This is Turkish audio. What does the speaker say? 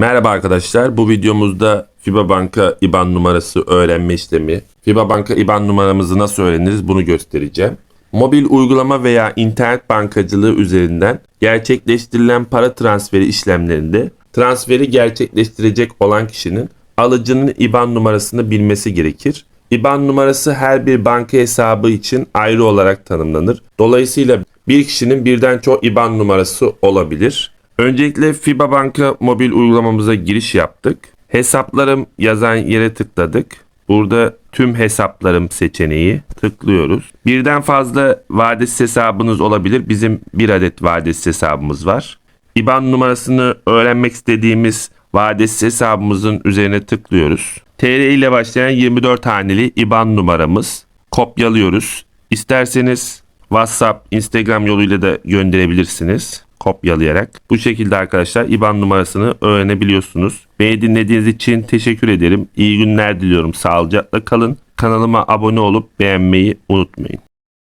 Merhaba arkadaşlar. Bu videomuzda FIBA Banka IBAN numarası öğrenme işlemi. FIBA Banka IBAN numaramızı nasıl öğreniriz bunu göstereceğim. Mobil uygulama veya internet bankacılığı üzerinden gerçekleştirilen para transferi işlemlerinde transferi gerçekleştirecek olan kişinin alıcının IBAN numarasını bilmesi gerekir. IBAN numarası her bir banka hesabı için ayrı olarak tanımlanır. Dolayısıyla bir kişinin birden çok IBAN numarası olabilir. Öncelikle FIBA Banka mobil uygulamamıza giriş yaptık. Hesaplarım yazan yere tıkladık. Burada tüm hesaplarım seçeneği tıklıyoruz. Birden fazla vadesiz hesabınız olabilir. Bizim bir adet vadesiz hesabımız var. IBAN numarasını öğrenmek istediğimiz vadesiz hesabımızın üzerine tıklıyoruz. TR ile başlayan 24 haneli IBAN numaramız. Kopyalıyoruz. İsterseniz WhatsApp, Instagram yoluyla da gönderebilirsiniz kopyalayarak. Bu şekilde arkadaşlar IBAN numarasını öğrenebiliyorsunuz. Beni dinlediğiniz için teşekkür ederim. İyi günler diliyorum. Sağlıcakla kalın. Kanalıma abone olup beğenmeyi unutmayın.